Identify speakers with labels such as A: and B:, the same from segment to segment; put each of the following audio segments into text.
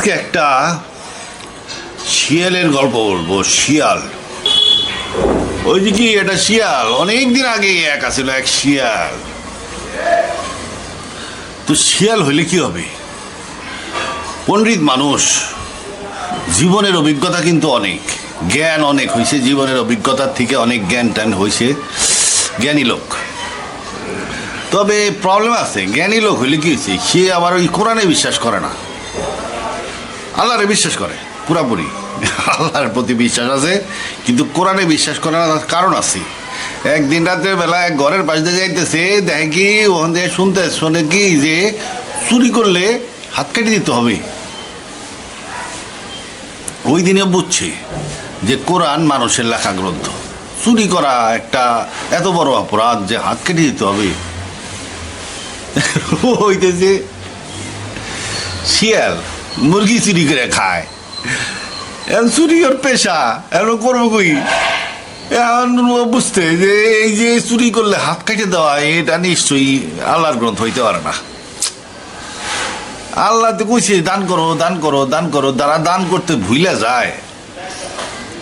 A: আজকে একটা শিয়ালের গল্প বলব, শিয়াল। ওই যে কি, এটা শিয়াল? অনেক দিন আগে এক আছিল, এক শিয়াল। তো শিয়াল হইলে কি হবে? পণ্ডিত মানুষ, জীবনের অভিজ্ঞতা কিন্তু অনেক। জ্ঞান অনেক হয়েছে জীবনের অভিজ্ঞতার থেকে অনেক জ্ঞান ট্যান হয়েছে জ্ঞানী লোক। তবে প্রবলেম আছে, জ্ঞানী লোক হইলে কি হয়েছে সে আবার ওই কোরআনে বিশ্বাস করে না। আল্লাহরে বিশ্বাস করে, পুরাপুরি। আল্লাহর প্রতি বিশ্বাস আছে, কিন্তু কোরআনে বিশ্বাস করে না তার কারণ আছে। একদিন রাতের বেলা এক ঘরের পাশ দিয়ে যাইতেছে, দেখে কি, ওখান থেকে শুনতে, শোনে কি যে চুরি করলে হাত কেটে দিতে হবে। ওই দিনে বুঝছে যে কোরআন মানুষের লেখা গ্রন্থ। চুরি করা একটা এত বড় অপরাধ যে হাত কেটে দিতে হবে। হইতেছে শিয়াল মুরগি চুরি করে খায়। চুরি ওর পেশা এখন করব কই এখন বুঝতে যে এই যে চুরি করলে হাত কেটে দেওয়া, এটা নিশ্চয়ই আল্লাহর গ্রন্থ হইতে পারে না। আল্লাহ তো কইছে, দান করো দান করো দান করো। যারা দান করতে ভুলে যায়,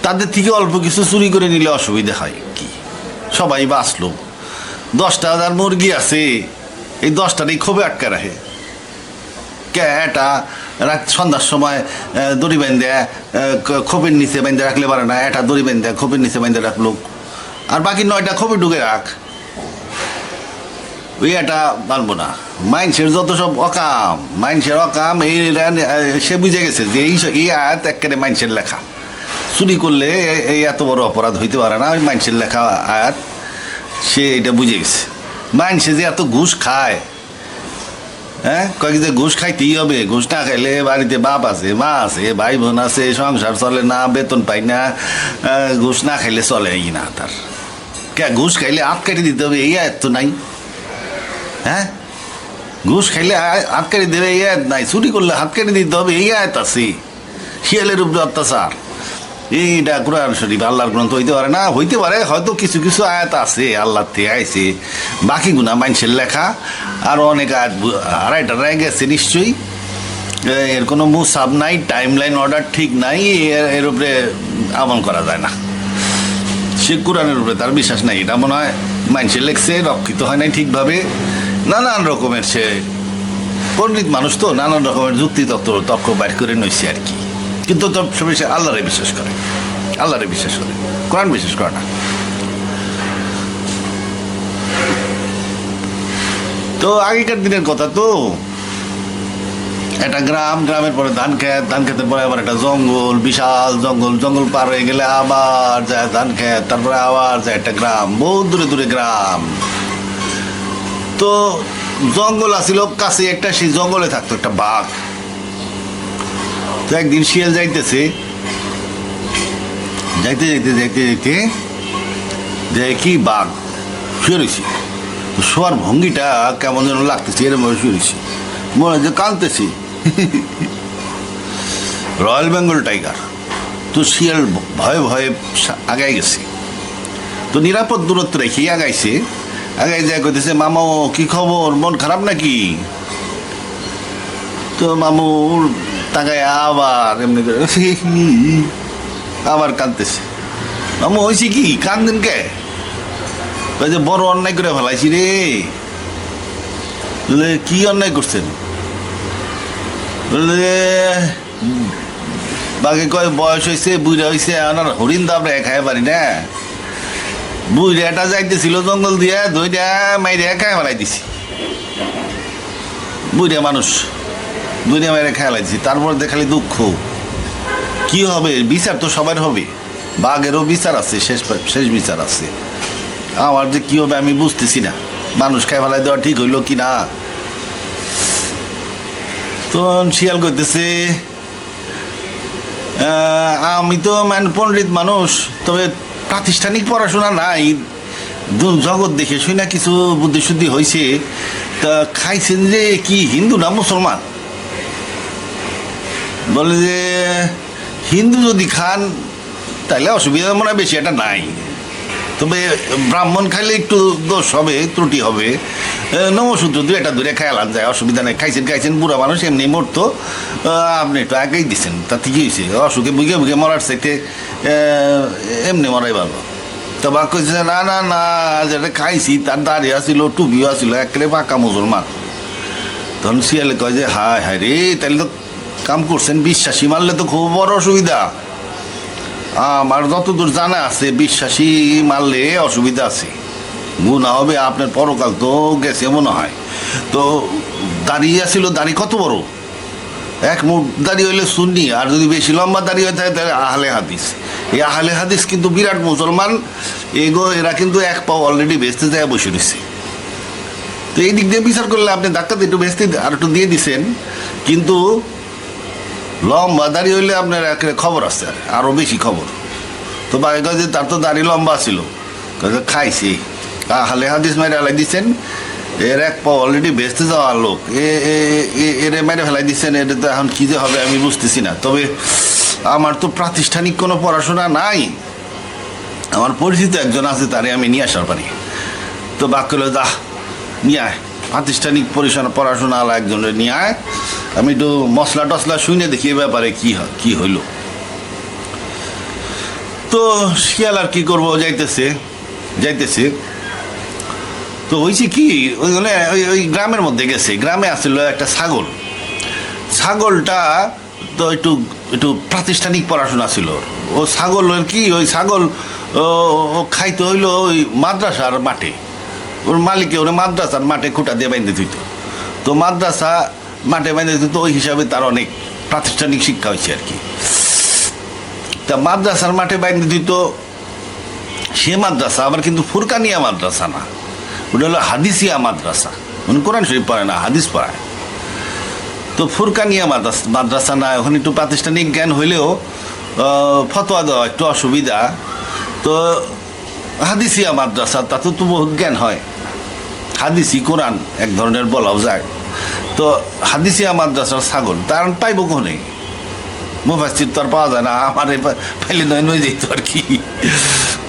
A: তাদের থেকে অল্প কিছু চুরি করে নিলে অসুবিধা হয় কি? সবাই বাঁচলো। দশটা হাজার মুরগি আছে, এই দশটারই ক্ষোভে আটকে রাখে। কে এটা? রাত সন্ধ্যার সময় দড়ি বেঁধে খোপের নিচে বেঁধে রাখলে পারে না, এটা দড়ি বেঁধে, খোপের নিচে বেঁধে রাখল। আর বাকি নয়টা খোপে ঢুকে রাখ। ওই এটা পারব না। মাইনসের যত সব অকাম, মাইনসের অকাম, এই সে বুঝে গেছে যে এই এই আয়াত একেবারে মাইনসের লেখা। চুরি করলে এই এত বড় অপরাধ হইতে পারে না, ওই মাইনসের লেখা আয়াত, সে এটা বুঝে গেছে। মাইনসে যে এত ঘুষ খায় হ্যাঁ? কয়েক ঘুষ খাইতেই হবে, ঘুষ না খাইলে বাড়িতে বাপ আছে, মা আছে, ভাই বোন আছে, সংসার চলে না, বেতন পাই না ঘুষ না খাইলে চলে না তার। কে ঘুষ খাইলে হাত কেটে দিতে হবে, এই আয়াত তো নাই। হ্যাঁ? ঘুষ খাইলে হাত কেটে দেবে, এই আয়াত নাই। চুরি করলে হাত কেটে দিতে হবে, এই আয়াত আছে। শিয়ালের উপরে অত্যাচার। এইটা কোরআন শরীফ আল্লাহর গ্রন্থ হইতে পারে না, হইতে পারে, হয়তো কিছু কিছু আয়াত আছে, আল্লাহ থেকে আইছে। বাকি গুণা মানুষের লেখা, আর অনেক আয়াত বু- আড়াইটা রায় গেছে নিশ্চয়ই। এর কোনো মুসাব নাই টাইম লাইন অর্ডার ঠিক নাই এর এর উপরে আমল করা যায় না। সে কোরআনের উপরে তার বিশ্বাস নাই, এটা মনে হয় মানুষের লেখছে, রক্ষিত হয় নাই ঠিকভাবে। নানান রকমের সে, পণ্ডিত মানুষ তো নানান রকমের যুক্তি তত্ত্ব তর্ক বাইর করে নইছে আর কি। কিন্তু তো সে আল্লাহরে বিশ্বাস করে। আল্লাহরে বিশ্বাস করে। কোরআন বিশ্বাস করে না। তো আগেকার দিনের কথা তো, একটা গ্রাম, গ্রামের পরে ধান খেত, ধান খেতের পরে আবার একটা জঙ্গল, বিশাল জঙ্গল জঙ্গল পার হয়ে গেলে আবার যায় ধান খেত, তারপরে আবার যায় একটা গ্রাম বহু দূরে দূরে গ্রাম। তো জঙ্গল আসিল কাছে একটা, সেই জঙ্গলে থাকতো একটা বাঘ। তো একদিন শিয়াল যাইতেছে। যাইতে যাইতে যাইতে যাইতে যে কি বাঘ শুয়ে রয়েছি শোয়ার ভঙ্গিটা কেমন যেন লাগতেছে, এরম শুয়ে রয়েছি মনে যে কাঁদতেছি। Royal Bengal tiger. তো শিয়াল ভয়ে ভয়ে আগায় গেছে। তো নিরাপদ দূরত্ব রেখে আগাইছে। আগাই যায় কইতেছে, মামু, কি খবর? মন খারাপ নাকি? তো মামুর তাকায় আবার এমনি করে আবার কাঁদতেছে। মামু হয়েছে কি? কান্দেন কে? যে বড় অন্যায় করে ফেলাইছি রে। কি অন্যায় করছেন? বাকি কয়, বয়স হয়েছে বুড়া হয়েছে আমার হরিণ তো আমরা খাই পারি না। বুড়াটা যাইতেছিল জঙ্গল দিয়া, ধইরা, মাইরে খাই ফেলাই দিছি বুড়া মানুষ। দুনিয়া মেরে খেয়ালাই দিছি তারপর দেখালি দুঃখ। কি হবে? বিচার তো সবার হবে। বাঘেরও বিচার আছে, শেষ শেষ বিচার আছে। আমার যে কি হবে আমি বুঝতেছি না। মানুষ খাই ফেলাই দেওয়া ঠিক হইল কি না? তো শিয়াল করতেছে আমি তো মানে পণ্ডিত মানুষ, তবে প্রাতিষ্ঠানিক পড়াশোনা নাই। জগৎ দেখে শুই না কিছু বুদ্ধি শুদ্ধি হয়েছে তা খাইছেন যে কি, হিন্দু না মুসলমান? বলে যে, হিন্দু যদি খান তাহলে অসুবিধা মনে হয় বেশি একটা নাই। তবে ব্রাহ্মণ খাইলে একটু দোষ হবে, ত্রুটি হবে। নমসূত্র দু একটা দূরে খেয়ালান যায় অসুবিধা নেই। খাইছেন খাইছেন, বুড়া মানুষ এমনি মরতো। আপনি একটু আগেই দিচ্ছেন তাতে কি হয়েছে অসুখে বুঝে বুঝে মরার চাইতে এমনি মরাই ভালো। তো বা কইছে, না না না, যেটা খাইছি, তার দাঁড়িয়ে আসছিল টুপিও আসছিল একেবারে পাকা মুসলমান তখন শিয়ালে কয় যে, হায় হায় রে তাহলে তো কাম করছেন বিশ্বাসী, মারলে তো খুব বড় অসুবিধা। আমার যতদূর জানা আছে, বিশ্বাসী মারলে অসুবিধা আছে। গুণা হবে, আপনার পরকাল তো গেছে মনে হয়। তো দাঁড়িয়ে আসছিল দাড়ি কত বড়? এক মুখ দাড়ি হইলে শুননি আর যদি বেশি লম্বা দাড়ি হয়ে থাকে তাহলে আহলে হাদিস। এই আহলে হাদিস কিন্তু বিরাট মুসলমান, এগো এরা কিন্তু এক পাও অলরেডি বেচতে যায়, বসে রয়েছে। তো এই দিক দিয়ে বিচার করলে আপনি ডাক্তার একটু বেচতে আর একটু দিয়ে দিছেন। কিন্তু লম্বা, দাড়ি হইলে আপনার একেবারে খবর আছে আর আরও বেশি খবর। তো বাকি যে তার তো দাড়ি লম্বা ছিল। খাইছি। হালে হাদিস মেরে হালাই দিচ্ছেন এর এক পা অলরেডি বেচতে যাওয়ার লোক। এ এরে মেরে ফেলাই দিচ্ছেন এটা তো এখন কী যে হবে আমি বুঝতেছি না। তবে আমার তো প্রাতিষ্ঠানিক কোনো পড়াশোনা নাই। আমার পরিচিত একজন আছে, তারে আমি নিয়ে আসার পারি। তো বাক্য যা নিয়ে আয়। প্রাতিষ্ঠানিক পরিষেবা পড়াশোনা আলা একজনের নিয়ে আয়। আমি একটু মশলা টসলা শুনে দেখি এ ব্যাপারে কি কি হইল। তো শিয়াল আর কি করব, যাইতেছে যাইতেছে। তো হয়েছে কি, ওই মানে ওই ওই গ্রামের মধ্যে গেছে, গ্রামে আসছিল একটা ছাগল। ছাগলটা তো একটু একটু প্রাতিষ্ঠানিক পড়াশোনা ছিল। ও ছাগলের কি, ওই ছাগল ও খাইতে হইল ওই মাদ্রাসার মাঠে। ওর মালিকে ওর মাদ্রাসার মাঠে খুঁটা দিয়ে বাইন্ধে দিত। তো মাদ্রাসা মাঠে বাইন্ধে দিত ওই হিসাবে তার অনেক প্রাতিষ্ঠানিক শিক্ষা হয়েছে আর কি। তা মাদ্রাসার মাঠে বাইন্ধে দিত, সে মাদ্রাসা, আবার কিন্তু ফুরকানিয়া মাদ্রাসা না। ওটা হলো হাদিসিয়া মাদ্রাসা। উনি কোরআন শরীফ পড়ে না, হাদিস পড়ায়। তো ফুরকানিয়া মাদ্রাসা মাদ্রাসা না ওখানে একটু প্রাতিষ্ঠানিক জ্ঞান হইলেও ফতোয়া দেওয়া একটু অসুবিধা। তো হাদিসিয়া মাদ্রাসা, তাতে তো বহুত জ্ঞান হয়। হাদিসি, কোরআন, এক ধরনের বলাও যায়। তো হাদিসিয়া মাদ্রাসার ছাগল, তার পাইব কোনে? মুফাসির তো আর পাওয়া যায় না, আমার পাইলে নয় নয় যেত আর কি।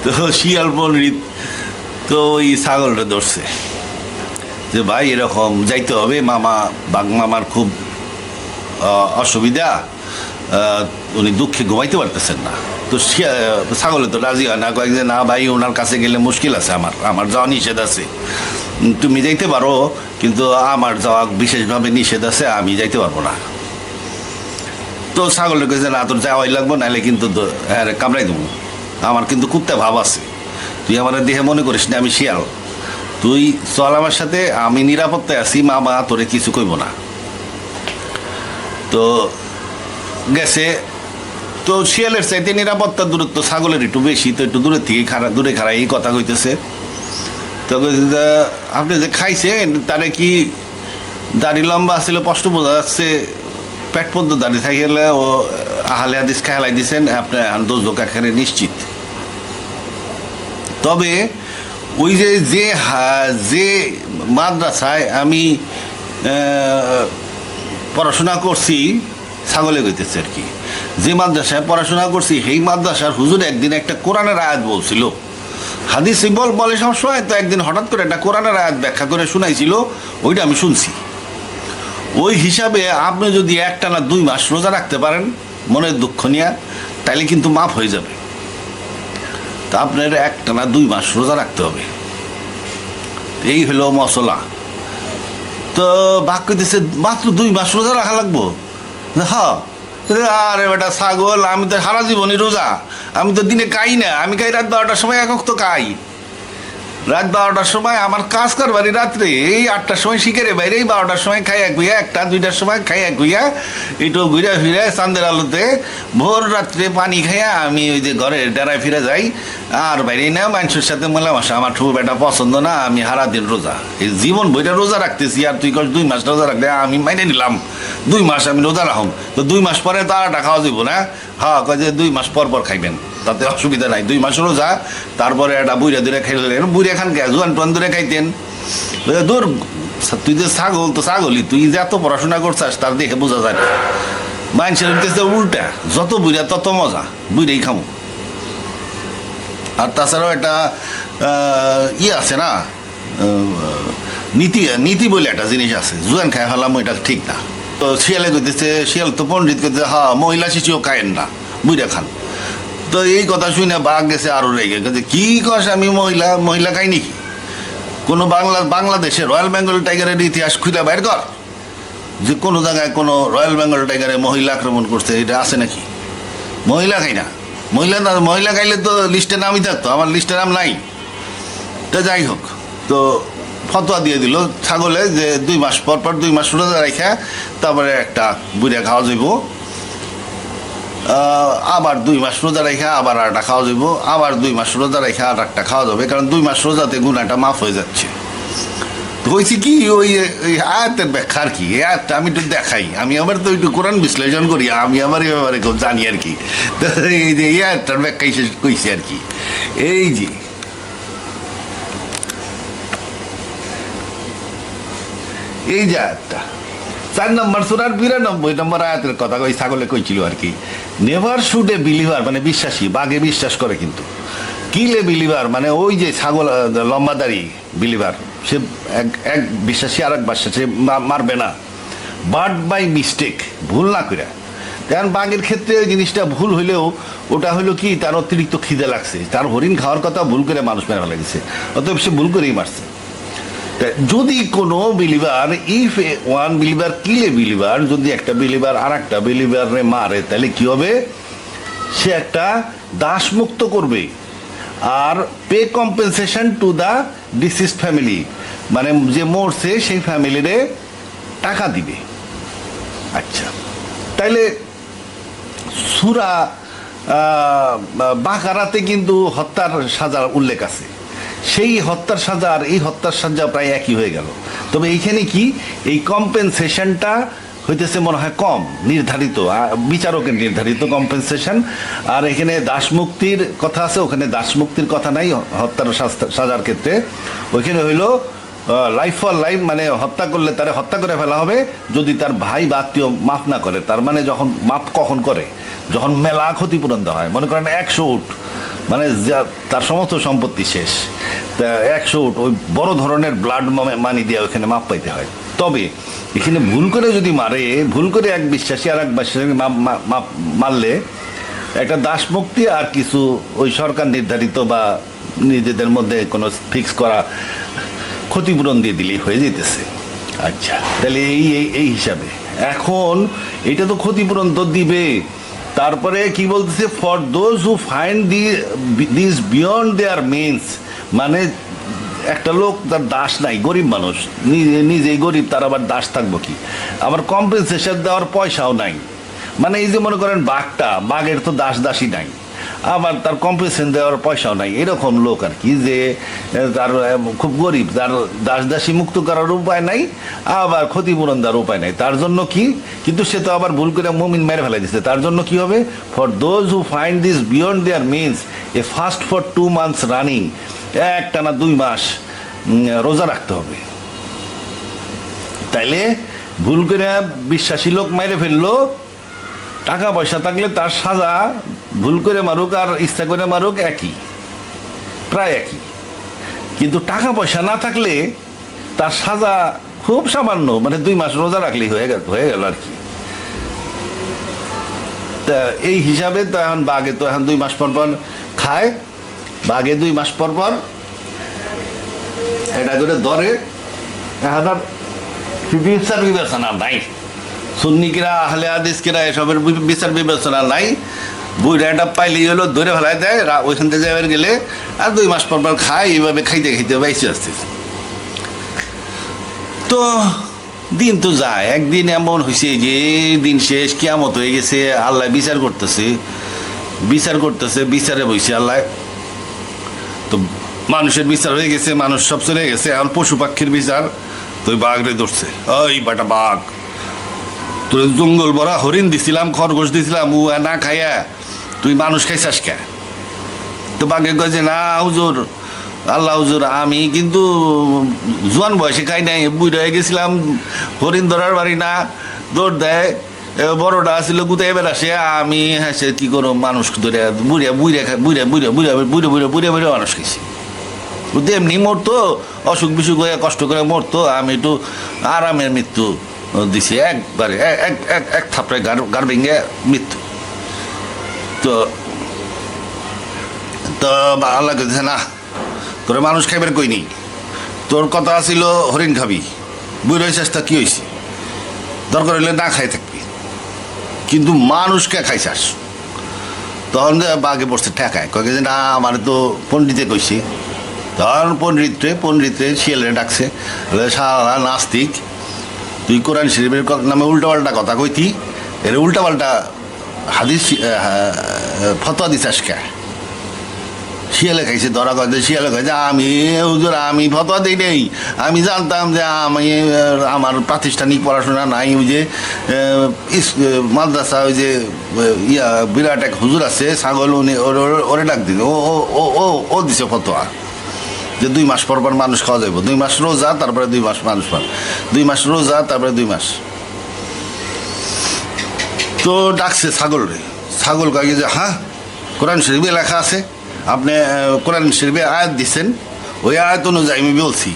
A: তো শিয়াল পণ্ডিত, তো ওই ছাগলটা ধরছে। যে ভাই, এরকম যাইতে হবে, মামা, বাঘ মামার খুব অসুবিধা উনি দুঃখে ঘুমাইতে পারতেছেন না। তো ছাগলে তো রাজি হয় না, কয়েক যে, না ভাই ওনার কাছে গেলে মুশকিল আছে আমার আমার যাওয়া নিষেধ আছে। তুমি যাইতে পারো, কিন্তু আমার যাওয়া বিশেষভাবে নিষেধ আছে, আমি যাইতে পারব না। তো ছাগলের কাছে না, তোর যাওয়াই লাগবো, নাহলে কিন্তু হ্যাঁ কামড়াই দেবো। আমার কিন্তু কুত্তা ভাব আছে। তুই আমার দেহে মনে করিস না, আমি শিয়াল। তুই চল আমার সাথে, আমি নিরাপত্তায় আছি, মামা তোরে কিছু কইব না। তো গেছে। তো শিয়ালের চাইতে নিরাপত্তার দূরত্ব ছাগলের একটু বেশি, তো একটু দূরের থেকে খারা দূরে খারা এই কথা কইতেছে। আপনি যে খাইছেন, তারে কি দাড়ি লম্বা ছিল স্পষ্ট বোঝা যাচ্ছে, পেট পর্যন্ত দাঁড়িয়ে থাকিলে ও আহালে হাদিস খেলাই দিছেন আপনার দোষ দোকাখানে নিশ্চিত। তবে ওই যে যে যে মাদ্রাসায় আমি পড়াশোনা করছি, ছাগলে গইতেছে আর কি। যে মাদ্রাসায় পড়াশোনা করছি, সেই মাদ্রাসার হুজুর একদিন একটা কোরআনের আয়াত বলছিল। হাদিস বল বলে সবসময়, তো একদিন হঠাৎ করে একটা কোরআনের আয়াত ব্যাখ্যা করে শুনাইছিল, ওইটা আমি শুনছি। ওই হিসাবে আপনি যদি একটা না দুই মাস রোজা রাখতে পারেন, মনের দুঃখ নিয়ে, তাইলে কিন্তু মাফ হয়ে যাবে। তা আপনার একটা না দুই মাস রোজা রাখতে হবে। এই হলো মশলা তো বাক্য দিছে, মাত্র দুই মাস রোজা রাখা লাগবো? হ্যাঁ। আরে বেটা ছাগল, আমি তো সারা জীবনই রোজা। আমি তো দিনে খাই না। আমি কাই রাত বারোটার সময় একক তো খাই। রাত বারোটার সময় আমার কাজ করবারই রাত্রে, এই আটটার সময় শিখেরে বাইরে, এই বারোটার সময় খাই এক হইয়া একটা, দুইটার সময় খাই এক হইয়া একটু ঘুরে ফিরে চান্দের আলোতে ভোর রাত্রে পানি খাইয়া আমি ওই যে ঘরে ডেরায় ফিরে যাই। আর বাইরে না, মানুষের সাথে মেলামেশা, আমার খুব একটা পছন্দ না, আমি হারা দিন রোজা। এই জীবন বইটা রোজা রাখতেছি, আর তুই কস দুই মাস রোজা রাখলে আমি মাইনে নিলাম। দুই মাস আমি রোজা রাখম, তো দুই মাস পরে তো আর খাওয়া যাব না? হ্যাঁ কয় যে দুই মাস পর পর খাইবেন। তাতে অসুবিধা নাই। দুই মাস রোজা, তারপরে একটা বুড়ে দূরে খাইলেন বুড়ে খান জোয়ান টোয়ান দূরে খাইতেন। দূর, তুই যে ছাগল, তো ছাগলই, তুই যে এত পড়াশোনা করছিস, তার দেখে বোঝা যায় না। মানুষের হইতেছে উল্টা, যত বুড়া তত মজা বুড়েই খামো। আর তাছাড়াও একটা ইয়ে আছে না নীতি নীতি বলে একটা জিনিস আছে, জুয়ান খাই ফেলাম, এটা ঠিক না। তো শিয়ালে কইতেছে, শিয়াল তো পণ্ডিত কইতেছে হ্যাঁ মহিলা শিশুও খায়েন না বুঝা খান। তো এই কথা শুনে বাঘ গেছে আরও রেগে গেছে কি কস আমি মহিলা মহিলা খাই নাকি কোনো বাংলা, বাংলাদেশে রয়্যাল বেঙ্গল টাইগারের ইতিহাস খুঁজে বাইর কর। যে কোনো জায়গায় কোনো রয়্যাল বেঙ্গল টাইগারে মহিলা আক্রমণ করছে, এটা আছে নাকি? মহিলা খাই না। মহিলা না, মহিলা খাইলে তো লিস্টে নামই থাকতো, আমার লিস্টে নাম নাই। তো যাই হোক, তো ফতোয়া দিয়ে দিল ছাগলে যে দুই মাস পর পর দুই মাস রোজা রেখে তারপরে একটা বুড়িয়া খাওয়া যাইব। আবার দুই মাস রোজা রেখে আবার একটা খাওয়া যাইব আবার দুই মাস রোজা রেখে আর একটা খাওয়া যাবে কারণ দুই মাস রোজাতে গুণাটা মাফ হয়ে যাচ্ছে। হয়েছে কি, ওই আয়াতের ব্যাখ্যা আর কি, এই আয়াতটা আমি একটু দেখাই। আমি আবার তো একটু কোরআন বিশ্লেষণ করি, আমি আমার এই ব্যাপারে খুব জানি আর কি। এই যে, এই আয়াতটার ব্যাখ্যাই শেষ কইছি আর কি। এই যে এই যে আয়াতটা, চার নম্বর সুরার বিরানব্বই নম্বর আয়াতের কথা ওই ছাগলে কইছিল আর কি। নেভার শুড এ বিলিভার মানে বিশ্বাসী, বাঘে বিশ্বাস করে কিন্তু। কিলে বিলিভার মানে ওই যে ছাগল লম্বাদারি বিলিভার সে এক এক বিশ্বাসী আর এক বিশ্বাসী মারবে না। বাট বাই মিস্টেক ভুল না করে কারণ বাঘের ক্ষেত্রে ওই জিনিসটা ভুল হইলেও, ওটা হলো কি, তার অতিরিক্ত খিদে লাগছে। তার হরিণ খাওয়ার কথা ভুল করে মানুষ মেরা লাগছে অতএব সে ভুল করেই মারছে। যদি কোনো believer if one believer kills believer যদি একটা বিলিভার আর একটা বিলিভারে মারে, তাহলে কি হবে? সে একটা দাসমুক্ত করবে আর pay compensation to the deceased family মানে যে মরছে, সেই ফ্যামিলিরে টাকা দিবে। আচ্ছা তাইলে সুরা বাকারাতে কিন্তু হত্যার সাজার উল্লেখ আছে। সেই হত্যার সাজা আর এই হত্যার সাজা প্রায় একই হয়ে গেল। তবে এইখানে কি? এই কম্পেনসেশনটা হইতেছে মনে হয় কম, নির্ধারিত। বিচারকের নির্ধারিত কম্পেনসেশন আর এখানে দাসমুক্তির কথা আছে, ওখানে দাসমুক্তির কথা নাই, হত্যার সাজার ক্ষেত্রে। ওইখানে হইল লাইফ ফর লাইফ মানে হত্যা করলে তারে হত্যা করে ফেলা হবে, যদি তার ভাই বা আত্মীয় মাফ না করে। তার মানে যখন মাফ কখন করে? যখন মেলা ক্ষতিপূরণ দেওয়া হয়। মনে করেন একশো উঠ। মানে যা- তার সমস্ত সম্পত্তি শেষ। তা একশো ওই বড় ধরনের ব্লাড মানি দিয়ে ওখানে মাপ পাইতে হয়। তবে, এখানে ভুল করে যদি মারে, ভুল করে এক বিশ্বাসী আর এক বিশ্বাসী মাপ- মারলে, একটা দাসমুক্তি আর কিছু ওই সরকার নির্ধারিত বা নিজেদের মধ্যে কোনো ফিক্স করা ক্ষতিপূরণ দিয়ে দিলেই হয়ে যেতেছে। আচ্ছা তাহলে এই এই হিসাবে। এখন, এটা তো ক্ষতিপূরণ তো দিবে। তারপরে কি বলতেছে for those who find the this beyond their means মানে একটা লোক তার দাস নাই, গরিব মানুষ, নিজে, নিজেই গরিব, তার আবার দাস থাকব কি? আবার কম্পেনসেশন দেওয়ার পয়সাও নাই। মানে এই যে মনে করেন বাঘটা, বাঘের তো দাস দাসই নাই। আবার তার কম্পেনসেশন দেওয়ার পয়সাও নাই। এরকম লোক আর কি যে তার খুব গরিব, তার দাস দাসী মুক্ত করার উপায় নাই, আবার ক্ষতিপূরণ দেওয়ার উপায় নাই। তার জন্য কি? কিন্তু সে তো আবার ভুল করে মুমিন মেরে ফেলে দিচ্ছে তার জন্য কি হবে? For those who find this beyond their means a fast for two months running একটা না দুই মাস রোজা রাখতে হবে। তাইলে ভুল করে বিশ্বাসী লোক মেরে ফেলল, টাকা পয়সা থাকলে তার সাজা ভুল করে মারুক আর ইচ্ছা করে মারুক একই, প্রায় একই। কিন্তু টাকা পয়সা না থাকলে তার সাজা খুব সামান্য মানে দুই মাস রোজা রাখলেই হয়ে গেল হয়ে গেল আর কি। তা এই হিসাবে তো এখন বাঘে তো এখন দুই মাস পর পর খায়, বাঘে দুই মাস পর পর এটা করে ধরে। এখন আর বিচার বিবেচনা নাই। সুন্নিকিরা, আহলে আদিসকিরা এসবের বিচার বিবেচনা নাই। বুড়াটা পাইলেই হলো ধরে ফেলাই দেয় ওইখান থেকে যাবার গেলে আর দুই মাস পর পর খায়, এইভাবে খাইতে খাইতে বাইসে আসছে। তো দিন তো যায়, একদিন এমন হয়েছে যে দিন শেষ, কিয়ামত হয়ে গেছে, আল্লাহ বিচার করতেছে বিচার করতেছে, বিচারে বইছে আল্লাহ। তো মানুষের বিচার হয়ে গেছে, মানুষ সব চলে গেছে, এখন পশু পাখির বিচার, তো ওই বাঘরে ধরছে। ওই বাটা বাঘ। তোর জঙ্গল ভরা হরিণ দিছিলাম, খরগোশ দিছিলাম ও না খাইয়া তুই মানুষ খাইছাস কে? তো বাঘে কয় যে, না, হুজুর, আল্লাহ হুজুর, আমি কিন্তু জোয়ান বয়সে খাই নাই বুড়ো হয়ে গেছিলাম, হরিণ ধরার বাড়ি না, দৌড় দেয় বড়টা ছিল গুতে এবার আসে আমি হ্যাঁ কি করো মানুষ ধরে বুড়িয়া বুড়িয়া খাই বুড়িয়া বুড়িয়া বুড়িয়া বুড়িয়া বুড়িয়া বুড়িয়া বুড়িয়া মানুষ খাইছি। এমনি মরতো অসুখ বিসুখ হয়ে কষ্ট করে মরতো, আমি একটু আরামের মৃত্যু দিছি, একবারে, এক- এক এক থাপড়ে গার ভেঙে মৃত্যু। তো তো আল্লাহ কেছে না, তোরে মানুষ খাইবার কই নেই। তোর কথা ছিল হরিণ খাবি বুড়ো চেষ্টা কি হয়েছে দরকার হইলে না খাই থাকবি। কিন্তু মানুষকে খাইছাস? তখন বাঘে বসতে ঠেকায়, কয়ে যে, না, আমার তো পণ্ডিতে কইছি। তখন পণ্ডিতরে পণ্ডিতরে শিয়ালে ডাকছে সারা নাস্তিক তুই কোরআন শরীফের নামে উল্টাপাল্টা কথা কইতি, এর উল্টাপাল্টা হাদিস ফতোয়া দিছাস কে শিয়ালে খাইছে, ধরা কয় যে শিয়ালে খাইছে, আমি, হুজুর, আমি ফতোয়া দিই নেই। আমি জানতাম যে আমি আমার প্রাতিষ্ঠানিক পড়াশোনা নাই, ওই যে মাদ্রাসা, ওই যে ইয়া, বিরাট এক হুজুর আছে, ছাগল, উনি, ওর- ডাক ও ও ও ও দিছে ফতোয়া। যে দুই মাস পর পর মানুষ খাওয়া যাবে দুই মাস রোজা, তারপরে দুই মাস মানুষ পান দুই মাস রোজা, তারপরে দুই মাস। তো ডাকছে ছাগল রে। ছাগল কয়ে যে হ্যাঁ কোরআন শরীফে লেখা আছে। আপনি কোরআন শরীফে আয়াত দিচ্ছেন ওই আয়াত অনুযায়ী আমি বলছি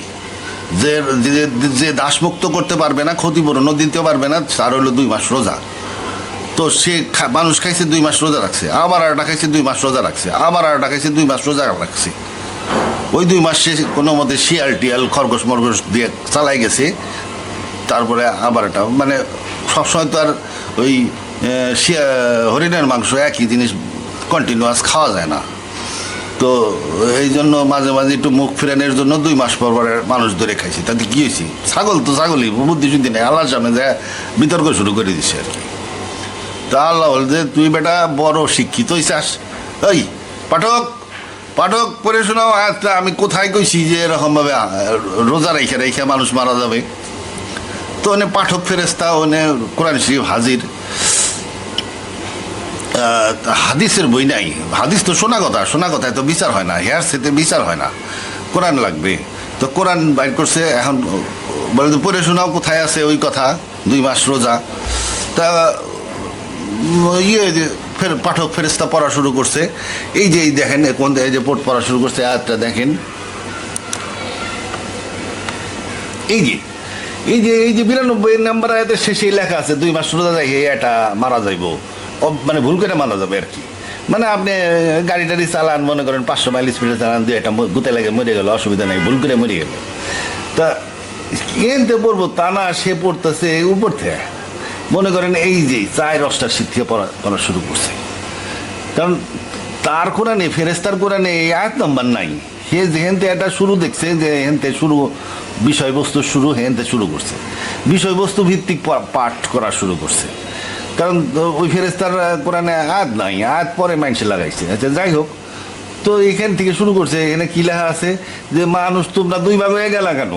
A: যে, যে- দাসমুক্ত করতে পারবে না, ক্ষতিপূরণও দিতে পারবে না, তার হলো দুই মাস রোজা। তো সে মানুষ খাইছে দুই মাস রোজা রাখছে। আবার আরেকটা খাইছে দুই মাস রোজা রাখছে। আবার আরেকটা খাইছে দুই মাস রোজা রাখছে। ওই দুই মাস কোনো মতে শিয়াল টিয়াল, খরগোশ মরগোশ দিয়ে চালাই গেছে। তারপরে আবার একটা মানে সবসময় তো আর ওই শিয়া, হরিণের মাংস একই জিনিস কন্টিনিউয়াস খাওয়া যায় না। তো এই জন্য মাঝে মাঝে একটু মুখ ফেরানোর জন্য দুই মাস পর পরে মানুষ ধরে খাইছি। তাতে কী হয়েছি? ছাগল তো ছাগলই, বুদ্ধি শুদ্ধি নেই। আল্লাহর সামনে যায় বিতর্ক শুরু করে দিছে আর কি। তা আল্লাহ বল যে, তুই বেটা বড় শিক্ষিত হইছাস। ওই পাঠক পাঠক, পড়ে শোনাও, আয়াতটা আমি কোথায় কইছি যে এরকমভাবে রোজা রেখে রেখে মানুষ মারা যাবে। তো ওনে পাঠক ফেরেস্তা ওনে কোরআন শরীফ হাজির। হাদিসের বই নাই। হাদিস তো শোনা কথা, শোনা কথায় তো বিচার হয় না, হেয়ার সেতে বিচার হয় না। কোরআন লাগবে। তো কোরআন বাইর করছে, এখন বলে পড়ে শোনাও, কোথায় আছে ওই কথা? দুই মাস রোজা। তা ইয়ে ফের পাঠক ফেরেস্তা পড়া শুরু করছে। এই যে দেখেন কোন এই যে পড় পড়া শুরু করছে, আয়াতটা দেখেন। এই যে এই যে এই যে বিরানব্বই নাম্বার আয়াতের শেষে লেখা আছে, দুই মাস রোজা যায় এটা মারা যাইব। মানে ভুল করে মারা যাবে আর কি। মানে আপনি গাড়ি টাড়ি চালান, মনে করেন পাঁচশো মাইল স্পিডে চালান দুই একটা গুতে লাগে, মরে গেল, অসুবিধা নেই, ভুল করে মরে গেল। তা, এনতে পড়ব, তা না, সে পড়তেছে উপর থেকে। মনে করেন এই যে চায় রসটা শীত পড়া পড়া শুরু করছে। কারণ তার কোরআনে ফেরেস্তার কোরআনে এই আয়াত নাম্বার নাই। সে যেহেনতে এটা শুরু দেখছে, যে হেনতে শুরু, বিষয়বস্তু শুরু, হেনতে শুরু করছে। বিষয়বস্তু ভিত্তিক পাঠ করা শুরু করছে। কারণ ওই ফেরেস্তার কোরআনে আয়াত নাই, আয়াত পরে মাইন্সে লাগাইছে। আচ্ছা যাই হোক, তো এখান থেকে শুরু করছে, এখানে কি লেখা আছে? যে মানুষ তোমরা দুই ভাগ হয়ে গেলা কেন?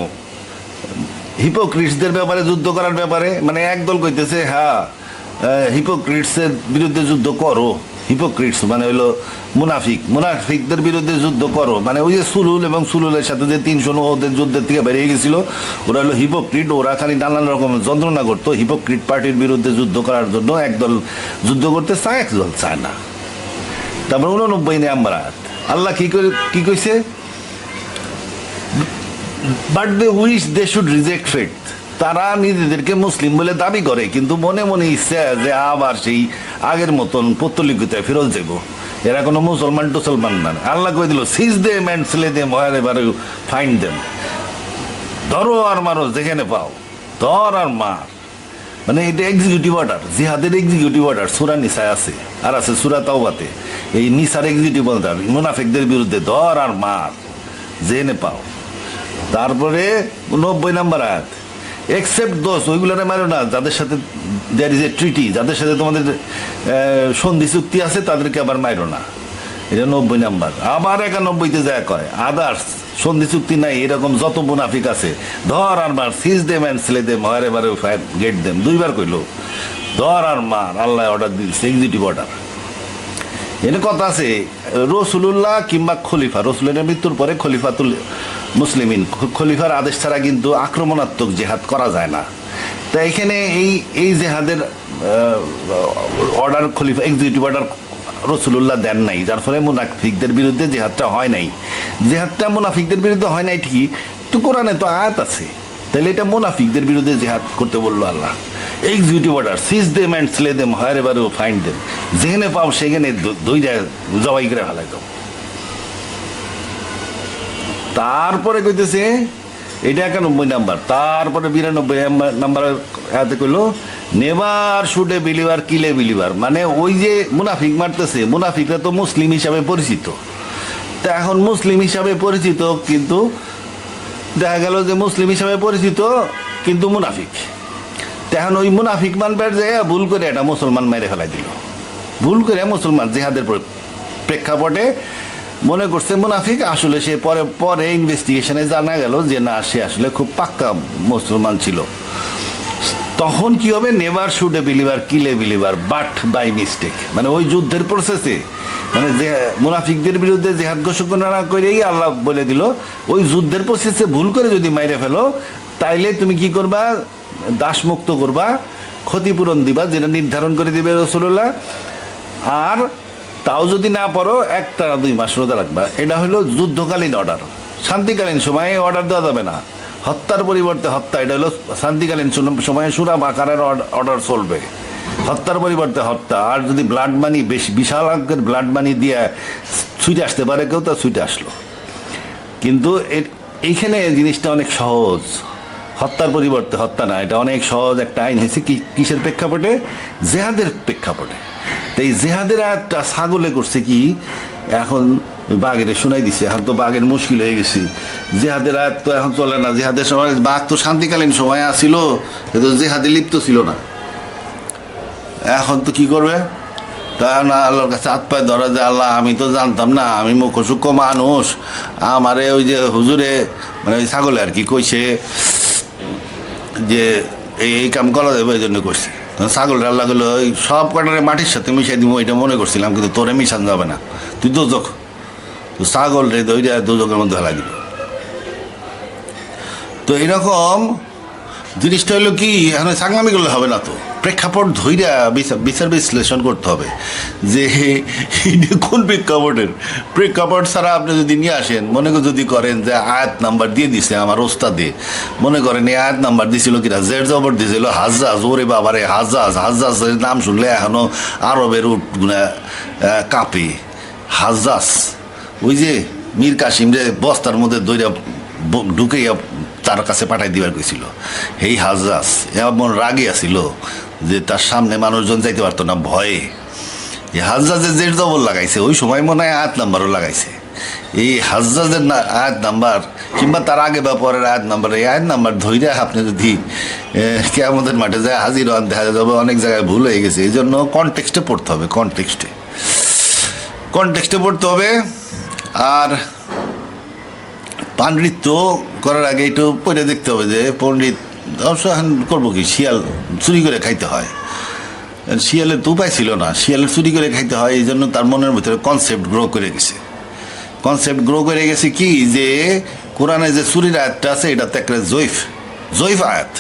A: হিপোক্রিটসদের ব্যাপারে যুদ্ধ করার ব্যাপারে? মানে একদল কইতেছে হ্যাঁ হিপোক্রিটসের বিরুদ্ধে যুদ্ধ করো। হিপোক্রিটস মানে হইল মুনাফিক। মুনাফিকদের বিরুদ্ধে যুদ্ধ করো। মানে ওই যে সুলুল এবং সুলুলের সাথে যে তিনশো ওদের যুদ্ধের থেকে বেরিয়ে গেছিল, ওরা হলো হিপোক্রিট ওরা খালি নানান রকম যন্ত্রণা করতো। হিপোক্রিট পার্টির বিরুদ্ধে যুদ্ধ করার জন্য একদল যুদ্ধ করতে চায় একদল চায় না। তারপর উননব্বই নাম্বার আমরা আল্লাহ কি করে কি কইছে? But they wish they should reject faith তারা নিজেদেরকে মুসলিম বলে দাবি করে, কিন্তু মনে মনে ইচ্ছা যে আবার সেই আগের মতন পত্তলিকতায় ফেরত যাব। এরা কোনো মুসলমান টুসলমান না। আল্লাহ কই দিল সিজ দে ম্যান্ড ছেলে দে ময়ার এবারে ফাইন দেম ধরো আর মারো যেখানে পাও, ধর আর মার। মানে এটা এক্সিকিউটিভ অর্ডার জিহাদের এক্সিকিউটিভ অর্ডার সুরা নিসায় আছে, আর আছে সুরা তাওবাতে। এই নিসার এক্সিকিউটিভ অর্ডার মুনাফিকদের বিরুদ্ধে ধর আর মার জেনে পাও। তারপরে নব্বই নাম্বার আয়াত। এক্সেপ্ট দোষ ওইগুলোরে মারো না, যাদের সাথে দেয়ার ইজ এ ট্রিটি যাদের সাথে তোমাদের সন্ধি চুক্তি আছে, তাদেরকে আবার মারো না। এটা নব্বই নাম্বার। আবার একানব্বইতে যা কয় আদার্স সন্ধি চুক্তি নাই, এরকম যত মুনাফিক আছে, ধর আর মার seize them and slay them এবারে ফায়ার গেট দেম দুইবার কইলো, ধর আর মার, আল্লাহ অর্ডার দিচ্ছে এক্সিকিউটিভ অর্ডার এনে কথা আছে, রসুলুল্লাহ কিংবা খলিফা, রসুলের মৃত্যুর পরে খলিফা খলিফাতুল মুসলিমিন খলিফার আদেশ ছাড়া কিন্তু আক্রমণাত্মক জেহাদ করা যায় না। তা এখানে এই এই জেহাদের অর্ডার খলিফা এক্সিকিউটিভ অর্ডার রসুল্লাহ দেন নাই, যার ফলে মুনাফিকদের বিরুদ্ধে জেহাদটা হয় নাই। জেহাদটা মুনাফিকদের বিরুদ্ধে হয় নাই ঠিকই, তো কোরআনে তো আয়াত আছে। তাহলে এটা মুনাফিকদের বিরুদ্ধে জেহাদ করতে বলল আল্লাহ। Executive order seize them and slay them higher এবার ফাইন্ড দেম যেখানে পাও, সেখানে দুই যায় জবাই করে ফেলাই দাও তারপরে কইতেছে, এটা একানব্বই নাম্বার, তারপরে বিরানব্বই নাম্বার হাতে কইলো, নেবার শুডে বিলিভার, কিলে বিলিভার? মানে ওই যে মুনাফিক মারতেছে, মুনাফিকরা তো মুসলিম হিসাবে পরিচিত। তা এখন মুসলিম হিসাবে পরিচিত, কিন্তু দেখা গেল যে মুসলিম হিসাবে পরিচিত, কিন্তু মুনাফিক। এখন ওই মুনাফিক মানবার যে ভুল করে এটা মুসলমান মেরে ফেলাই দিল। ভুল করে মুসলমান জেহাদের প্র- প্রেক্ষাপটে মনে করছে মুনাফিক, আসলে সে পরে পরে ইনভেস্টিগেশনে জানা গেল যে না, সে আসলে খুব পাক্কা মুসলমান ছিল। তখন কি হবে? Never should believer kills believer but by mistake মানে ওই যুদ্ধের প্রসেসে মানে যে মুনাফিকদের বিরুদ্ধে জেহাদ ঘোষণা না করেই আল্লাহ বলে দিল, ওই যুদ্ধের প্রসেসে ভুল করে যদি মাইরে ফেলো, তাইলে তুমি কি করবা? দাসমুক্ত করবা, ক্ষতিপূরণ দিবা, যেটা নির্ধারণ করে দিবে রসুল্লাহ আর তাও যদি না পারো এক দুই মাস রোজা রাখবা। এটা হলো যুদ্ধকালীন অর্ডার শান্তিকালীন সময়ে অর্ডার দেওয়া যাবে না। হত্যার পরিবর্তে হত্যা, এটা হলো শান্তিকালীন সময়ে সুরা বাকারের অর্ডার চলবে। হত্যার পরিবর্তে হত্যা। আর যদি ব্লাড মানি বেশ বিশাল অঙ্কের ব্লাড মানি দিয়ে ছুটে আসতে পারে, কেউ তা ছুটে আসলো। কিন্তু এইখানে জিনিসটা অনেক সহজ। হত্যার পরিবর্তে হত্যা না, এটা অনেক সহজ একটা আইন হয়েছে। কিসের প্রেক্ষাপটে? জেহাদের প্রেক্ষাপটে। এই জেহাদের একটা ছাগলে করছে কি? এখন বাঘের শোনাই দিছে, এখন তো বাঘের মুশকিল হয়ে গেছে। জেহাদের আয়াত তো এখন চলে না, জেহাদের সময় বাঘ তো শান্তিকালীন সময় আসছিল কিন্তু জেহাদে লিপ্ত ছিল না। এখন তো কি করবে? তা না আল্লাহর কাছে হাত পায়ে ধরা যে, আল্লাহ, আমি তো জানতাম না, আমি মুখসুক্ষ মানুষ। আমারে ওই যে হুজুরে মানে ওই ছাগলে আর কি কইছে যে, এই কাম করা যাবে, এই জন্য করছি তখন ছাগল আল্লাহ করলে ওই সব কটারে মাটির সাথে মিশাই দিব এটা মনে করছিলাম, কিন্তু তোরে মিশান যাবে না। তুই দোজক, তো ছাগল রে ওইটা চোখের মধ্যে হেলা দিল তো এরকম জিনিসটা হলো কি, এখন সাংলামি করলে হবে না তো? প্রেক্ষাপট ধৈর্যা বিচার বিশ্লেষণ করতে হবে। যে কোন প্রেক্ষাপটের? প্রেক্ষাপট ছাড়া আপনি যদি নিয়ে আসেন, মনে করে যদি করেন যে আয়াত নাম্বার দিয়ে দিছে আমার ওস্তাদে, মনে করেন এই আয়াত নাম্বার দিছিল কিনা? জেড জবর দিছিল হাজাজ ওরে বাবারে হাজাজ হাজাজের নাম শুনলে এখনও আরবের উঠ কাঁপে। হাজাজ ওই যে মীর কাসিম রে বস্তার মধ্যে দইরা ব- ঢুকাইয়া তার কাছে পাঠাই দিবার কইছিল। এই হাজাস এমন রাগে আছিল। যে তার সামনে মানুষজন যাইতে পারতো না, ভয়ে। এই হাজাজের জেড দবল লাগাইছে, ওই সময় মনে হয় আয়াত নাম্বারও লাগাইছে। এই হাজাজের না আয়াত নাম্বার কিংবা তার আগে বা পরের আয়াত নাম্বার, এই আয়াত নাম্বার ধৈর্য আপনি যদি কে আমাদের মাঠে যায় হাজির হন, দেখা যাবে অনেক জায়গায় ভুল হয়ে গেছে। এই জন্য কনটেক্সটে পড়তে হবে কনটেক্সটে কনটেক্সটে পড়তে হবে, আর পাণ্ডিত্য করার আগে একটু পড়ে দেখতে হবে যে, পণ্ডিত অবশ্য করব কি? শিয়াল চুরি করে খাইতে হয়। শিয়ালের তো উপায় ছিল না। শিয়ালের চুরি করে খাইতে হয়, এই জন্য তার মনের ভিতরে কনসেপ্ট গ্রো করে গেছে। কনসেপ্ট গ্রো করে গেছে কি? যে কোরআনে যে চুরির আয়াতটা আছে, এটা তো একটা জৈফ জৈফ আয়াত।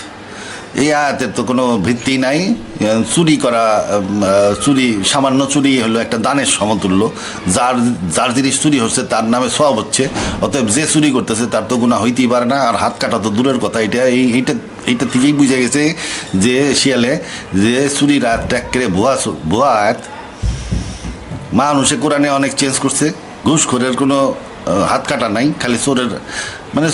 A: এই আয়াতের তো কোনো ভিত্তি নাই। চুরি করা চুরি, সামান্য চুরি হলো একটা দানের সমতুল্য। যার যার জিনিস চুরি হচ্ছে, তার নামে সব হচ্ছে। অতএব যে চুরি করতেছে, তার তো গুণা হইতেই পারে না। আর হাত কাটা তো দূরের কথা, এটা, এই, এইটা এইটা থেকেই বুঝে গেছে যে শিয়ালে, যে চুরির আয়াতটা একেবারে ভুয়া চু- ভুয়া আয়াত। মানুষে কোরআনে অনেক চেঞ্জ করছে। ঘুষখোরের কোনো হাত কাটা নাই, খালি চোরের মানে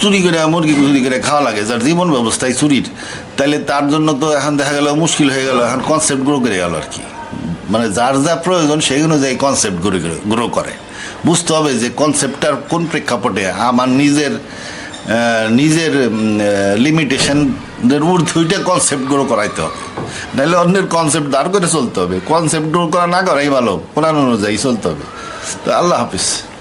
A: চুরি করে, মুরগি চুরি করে খাওয়া লাগে। যার জীবন ব্যবস্থায় চুরির। তাইলে তার জন্য তো এখন দেখা গেল মুশকিল হয়ে গেল, এখন কনসেপ্ট গ্রো করে গেল আর কি। মানে যার যা প্রয়োজন, সেই অনুযায়ী কনসেপ্ট গ্রো গ্রো করে। বুঝতে হবে যে কনসেপ্টটার কোন প্রেক্ষাপটে আমার নিজের নিজের লিমিটেশনের ঊর্ধ্বে ওইটা কনসেপ্টগুলো করাইতে হবে। নাহলে অন্যের কনসেপ্ট দাঁড় করে চলতে হবে। কনসেপ্টগুলো করা না করাই ভালো। কোরআন অনুযায়ী চলতে হবে। তো আল্লাহ হাফিজ।